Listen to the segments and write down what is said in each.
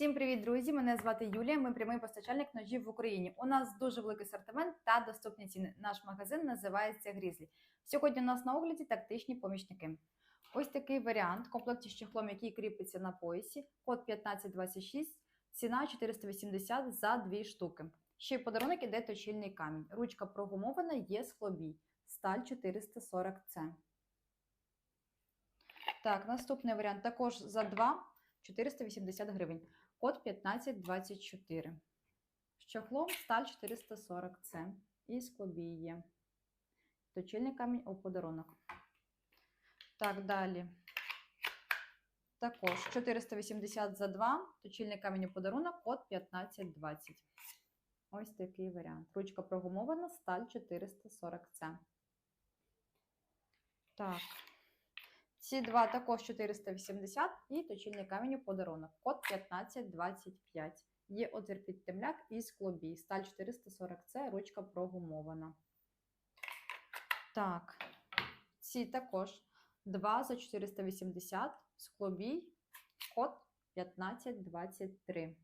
Всім привіт, друзі! Мене звати Юлія. Ми прямий постачальник ножів в Україні. У нас дуже великий асортимент та доступні ціни. Наш магазин називається Грізлі. Сьогодні у нас на огляді тактичні помічники. Ось такий варіант в комплекті з чехлом, який кріпиться на поясі. Код 1526, ціна 480 за 2 штуки. Ще й подарунок іде точильний камінь. Ручка прогумована, є склобій. Сталь 440C. Так, наступний варіант також за 2 480 гривень. Код 1524. З чохлом сталь 440С. І склобій є. Точильний камінь у подарунок. Так, далі. Також 480 за 2. Точильний камінь у подарунок, код 1520. Ось такий варіант. Ручка прогумована, сталь 440С. Так. Ці два також 480 і точильний камінь у подарунок. Код 1525. Є отвір під темляк і склобій. Сталь 440С, ручка прогумована. Так, ці також 2 за 480, склобій, код 1523.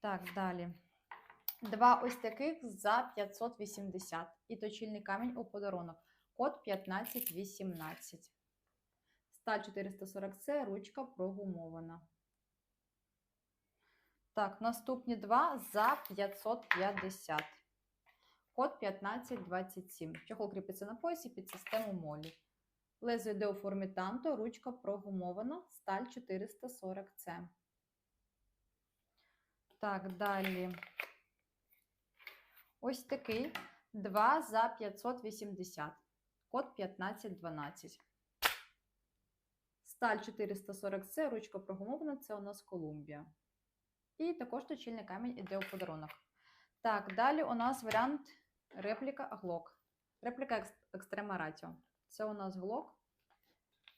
Так, далі. Два ось таких за 580 і точильний камінь у подарунок. Код 1518. Сталь 440С, ручка прогумована. Так, наступні два за 550. Код 1527. Чохол кріпиться на поясі під систему молі. Лезо йде у формі танто, ручка прогумована, сталь 440С. Так, далі. Ось такий 2 за 580 код 1512. Сталь 440С, ручка прогумована, це у нас Колумбія. І також точильний камінь іде у подарунок. Так, далі у нас варіант репліка Глок. Репліка Екстрема Ратіо. Це у нас Глок.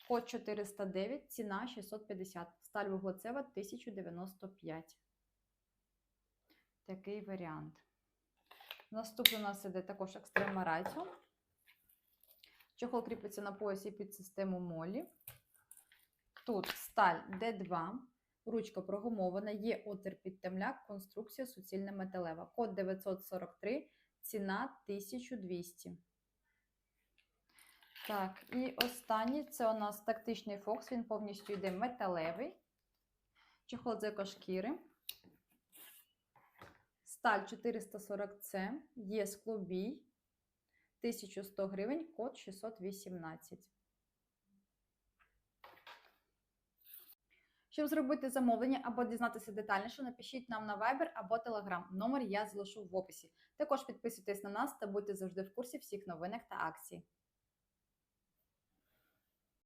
Код 409, ціна 650. Сталь вуглецева 1095. Такий варіант. Наступний у нас іде також Екстрема Ратіо. Чохол кріпиться на поясі під систему молі. Тут сталь D2, ручка прогумована, є отвір під темляк, конструкція суцільна металева. Код 943, ціна 1200. Так, і останній це у нас тактичний фокс, він повністю йде металевий. Чохол з екошкіри. Сталь 440С, є склобій. 1100 гривень, код 618. Щоб зробити замовлення або дізнатися детальніше, напишіть нам на Viber або Telegram. Номер я залишу в описі. Також підписуйтесь на нас та будьте завжди в курсі всіх новинок та акцій.